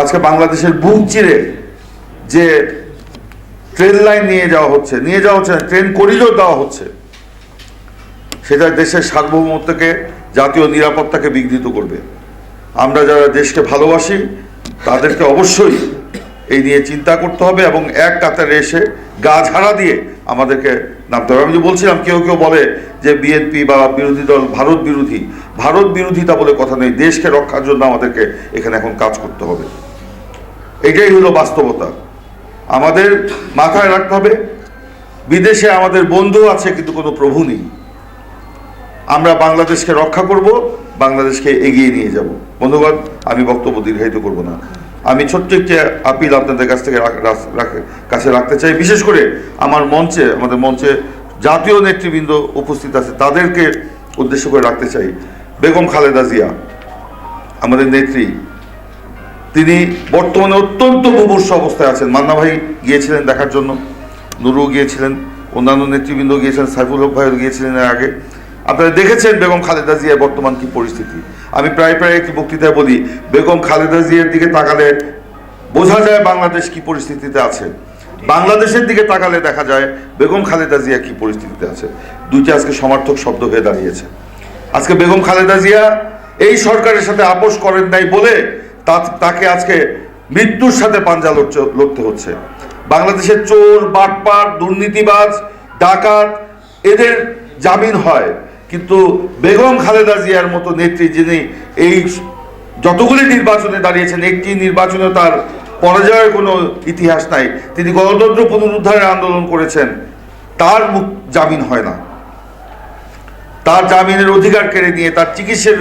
আজকে বাংলাদেশের বুক চিরে যে ট্রেন লাইন নিয়ে যাওয়া হচ্ছে, নিয়ে যাওয়া হচ্ছে ট্রেন করিডোর দেওয়া হচ্ছে, সেটা দেশের সার্বভৌমত্বকে, জাতীয় নিরাপত্তাকে বিঘ্নিত করবে। আমরা যারা দেশকে ভালোবাসি, তাদেরকে অবশ্যই এই নিয়ে চিন্তা করতে হবে এবং এক কাতারে এসে গা ঝাড়া দিয়ে আমাদেরকে নামতে হবে। আমি যে বলছিলাম, কেউ কেউ বলে যে বিএনপি বা বিরোধী দল ভারত বিরোধী। ভারত বিরোধিতা বলে কথা নেই। দেশকে রক্ষার জন্য আমাদেরকে এখানে এখন কাজ করতে হবে। এটাই হলো বাস্তবতা। আমাদের মাথায় রাখতে হবে, বিদেশে আমাদের বন্ধু আছে কিন্তু কোনো প্রভু নেই। আমরা বাংলাদেশকে রক্ষা করব, বাংলাদেশকে এগিয়ে নিয়ে যাব। বন্ধুগণ, আমি বক্তব্য দীর্ঘায়িত করব না। আমি ছোট্ট একটি আপিল আপনাদের কাছ থেকে কাছে রাখতে চাই। বিশেষ করে আমার মঞ্চে, আমাদের মঞ্চে জাতীয় নেতৃবৃন্দ উপস্থিত আছে, তাদেরকে উদ্দেশ্য করে রাখতে চাই। বেগম খালেদা জিয়া, আমাদের নেত্রী তিনি বর্তমানে অত্যন্ত মুমূর্ষ অবস্থায় আছেন। মান্না ভাই গিয়েছিলেন দেখার জন্য। নুরু গিয়েছিলেন, অন্যান্য নেতৃবৃন্দ গিয়েছিলেন, সাইফুল হক ভাইও গিয়েছিলেন এর আগে। আপনারা দেখেছেন বেগম খালেদা জিয়ার বর্তমান কি পরিস্থিতি। আমি প্রায় প্রায় একটি বক্তৃতায় বলি, বেগম খালেদা জিয়ার দিকে তাকালে বোঝা যায় বাংলাদেশ কি পরিস্থিতিতে আছে। বাংলাদেশের দিকে তাকালে দেখা যায় বেগম খালেদা জিয়া কি পরিস্থিতিতে আছে। দুইটা আজকে সমার্থক শব্দ হয়ে দাঁড়িয়েছে। আজকে বেগম খালেদা জিয়া এই সরকারের সাথে আপোষ করেন নাই বলে তাকে আজকে মৃত্যুর সাথে পাঞ্জা লড়তে হচ্ছে। বাংলাদেশের চোর, বাটপাট, দুর্নীতিবাজ, ডাকাত, এদের জামিন হয়। কিন্তু বেগম খালেদা জিয়ার মতো নেত্রী যিনি এই যতগুলি নির্বাচনে দাঁড়িয়েছেন, একটি নির্বাচনে তার পরাজয়ের কোনো ইতিহাস নাই। তিনি গণতন্ত্র পুনরুদ্ধারের আন্দোলন করেছেন। তার মুখ জামিন হয় না। তার জামিনের অধিকার কেড়ে নিয়ে তার চিকিৎসার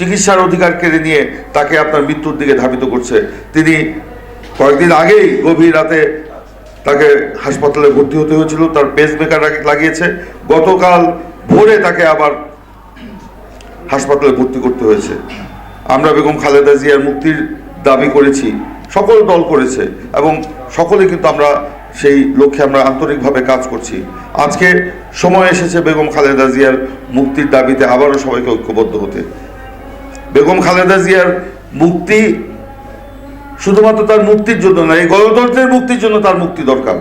চিকিৎসার অধিকার কেড়ে নিয়ে তাকে আপনার মৃত্যুর দিকে ধাবিত করছে। তিনি কয়েকদিন আগেই গভীর রাতে তাকে হাসপাতালে ভর্তি হতে হয়েছিল, তার পেস মেকার লাগিয়েছে। গতকাল ভোরে তাকে আবার হাসপাতালে ভর্তি করতে হয়েছে। আমরা বেগম খালেদা জিয়ার মুক্তির দাবি করেছি। সকল দল করেছে এবং সকলে কিন্তু আমরা সেই লক্ষ্যে আমরা আন্তরিকভাবে কাজ করছি। আজকে সময় এসেছে বেগম খালেদা জিয়ার মুক্তির দাবিতে আবারও সবাইকে ঐক্যবদ্ধ হতে। বেগম খালেদা জিয়ার মুক্তি শুধুমাত্র তার মুক্তির জন্য না, এই গণতন্ত্রের মুক্তির জন্য তার মুক্তি দরকার।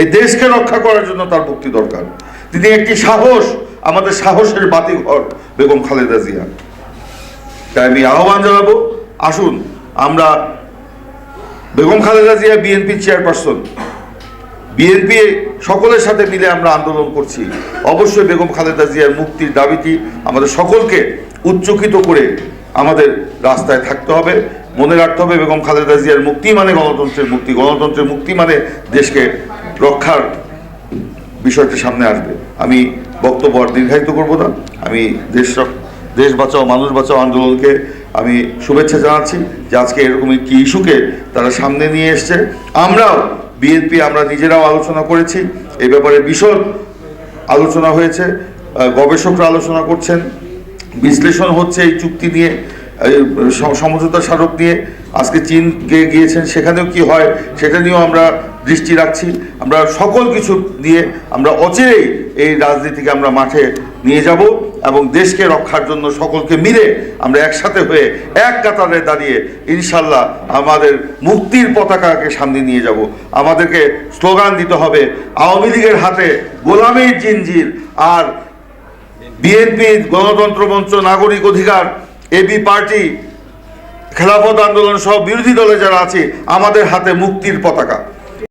এই দেশকে রক্ষা করার জন্য তার মুক্তি দরকার। তিনি একটি সাহস, আমাদের সাহসের বাতি বাতিঘর বেগম খালেদা জিয়া। তাই আমি আহ্বান জানাব, আসুন, আমরা Begum Khaleda Zia BNP chairperson, BNP সকলের সাথে মিলে আমরা আন্দোলন করছি। অবশ্যই বেগম খালেদা জিয়ার মুক্তির দাবিটি আমাদের সকলকে উচ্চকিত করে আমাদের রাস্তায় থাকতে হবে, মনে রাখতে হবে বেগম খালেদা জিয়ার মুক্তি মানে গণতন্ত্রের মুক্তি। গণতন্ত্রের মুক্তি মানে দেশকে রক্ষার বিষয়টি সামনে আসবে। আমি বক্তব্য আর দীর্ঘায়িত করব না। আমি দেশ দেশ বাঁচাও, মানুষ বাঁচাও আন্দোলনকে আমি শুভেচ্ছা জানাচ্ছি যে আজকে এরকম একটি ইস্যুকে তারা সামনে নিয়ে এসছে। আমরাও, বিএনপি, আমরা নিজেরাও আলোচনা করেছি। এই ব্যাপারে বিশদ আলোচনা হয়েছে। গবেষকরা আলোচনা করছেন। বিশ্লেষণ হচ্ছে এই চুক্তি নিয়ে সমঝোতা স্মারক নিয়ে। আজকে চীন গিয়ে গিয়েছেন, সেখানেও কি হয় সেটা নিয়েও আমরা দৃষ্টি রাখছি। আমরা সকল কিছু দিয়ে আমরা অচিরেই এই রাজনীতিকে আমরা মাঠে নিয়ে যাব এবং দেশকে রক্ষার জন্য সকলকে মিলে আমরা একসাথে হয়ে এক কাতারে দাঁড়িয়ে ইনশাল্লাহ আমাদের মুক্তির পতাকাকে সামনে নিয়ে যাব। আমাদেরকে স্লোগান দিতে হবে, আওয়ামী লীগের হাতে গোলামীর জিনজির আর বিএনপি গণতন্ত্র মঞ্চ নাগরিক অধিকার এবি পার্টি খেলাফত আন্দোলন সহ বিরোধী দলে যারা আছে, আমাদের হাতে মুক্তির পতাকা।